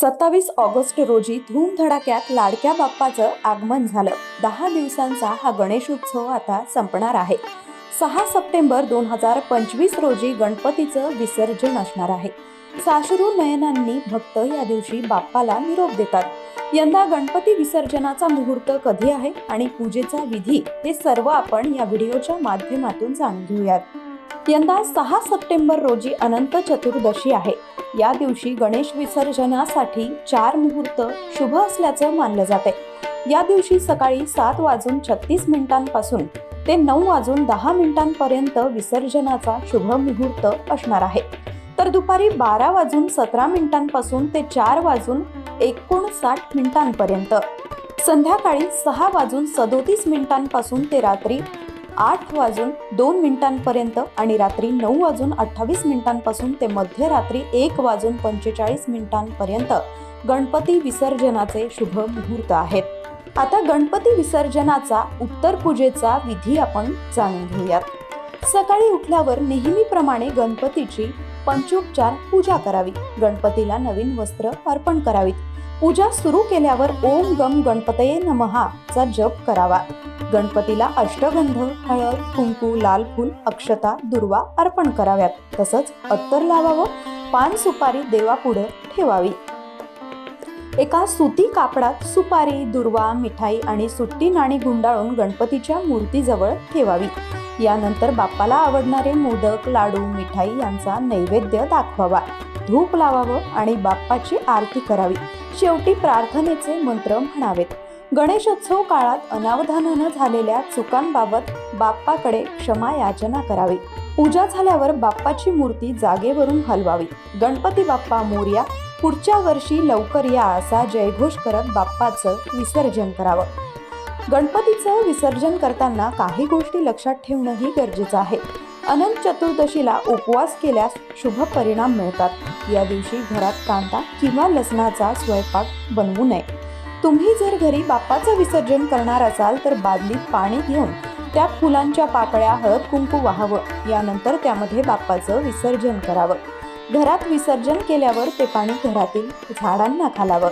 सत्तावीस ऑगस्ट रोजी धूमधडाक्यात लाडक्या बाप्पाचं आगमन झालं. दहा दिवसांचा हा गणेशोत्सव आता संपणार आहे. सहा सप्टेंबर दोन हजार पंचवीस रोजी गणपतीचं विसर्जन असणार आहे. सासरू नयनांनी भक्त या दिवशी बाप्पाला निरोप देतात. यंदा गणपती विसर्जनाचा मुहूर्त कधी आहे आणि पूजेचा विधी हे सर्व आपण या व्हिडिओच्या माध्यमातून जाणून घेऊयात. यंदा सहा सप्टेंबर रोजी अनंत चतुर्दशी आहे. या दिवशी गणेश विसर्जनासाठी चार मुहूर्त शुभ असल्याचं मानलं जाते या दिवशी सकाळी सात वाजून छत्तीस मिनिटांपासून ते नऊ वाजून दहा मिनिटांपर्यंत विसर्जनाचा शुभ मुहूर्त असणार आहे. तर दुपारी बारा वाजून सतरा मिनिटांपासून ते चार वाजून एकोणसाठ मिनिटांपर्यंत. संध्याकाळी सहा वाजून सदोतीस मिनिटांपासून ते रात्री आठ वाजून दोन मिनिटांपर्यंत आणि रात्री नऊ वाजून अठ्ठावीस मिनिटांपासून ते मध्यरात्री एक वाजून पंचेचाळीस मिनिटांपर्यंत गणपती विसर्जनाचे शुभ मुहूर्त आहेत. आता गणपती विसर्जनाचा उत्तर पूजेचा विधी आपण जाणून घेऊयात. सकाळी उठल्यावर नेहमीप्रमाणे गणपतीची पंचोपचार पूजा करावी. गणपतीला नवीन वस्त्र अर्पण करावीत. पूजा सुरू केल्यावर ओम गम गणपतये नमहा चा जप करावा. गणपतीला अष्टगंध हळद कुंकू लाल फूल अक्षता दुर्वा अर्पण कराव्यात. तसंच अत्तर लावावं पान सुपारी देवापुढे ठेवावी. एका सुती कापडात सुपारी दुर्वा मिठाई आणि सुट्टी नाणी गुंडाळून गणपतीच्या मूर्तीजवळ ठेवावी. यानंतर बाप्पाला आवडणारे मोदक लाडू मिठाई यांचा नैवेद्य दाखवावा. धूप लावावं आणि बाप्पाची आरती करावी. शेवटी प्रार्थनेचे मंत्र म्हणावेत. गणेशोत्सव काळात अनावधानानं झालेल्या चुकांबाबत बाप्पाकडे क्षमा याचना करावी. पूजा झाल्यावर बाप्पाची मूर्ती जागेवरून हलवावी. गणपती बाप्पा मोर्या पुढच्या वर्षी लवकर या असा जयघोष करत बाप्पाचं विसर्जन करावं. गणपतीचं विसर्जन करताना काही गोष्टी लक्षात ठेवणंही गरजेचं आहे. अनंत चतुर्दशीला उपवास केल्यास शुभ परिणाम मिळतात. या दिवशी घरात कांदा किंवा लसणाचा स्वयंपाक बनवू नये. तुम्ही जर घरी बाप्पाचं विसर्जन करणार असाल तर बादलीत पाणी घेऊन त्यात फुलांच्या पाकळ्या हळद कुंकू वाहावं. यानंतर त्यामध्ये बाप्पाचं विसर्जन करावं. घरात विसर्जन केल्यावर ते पाणी घरातील झाडांना घालावं.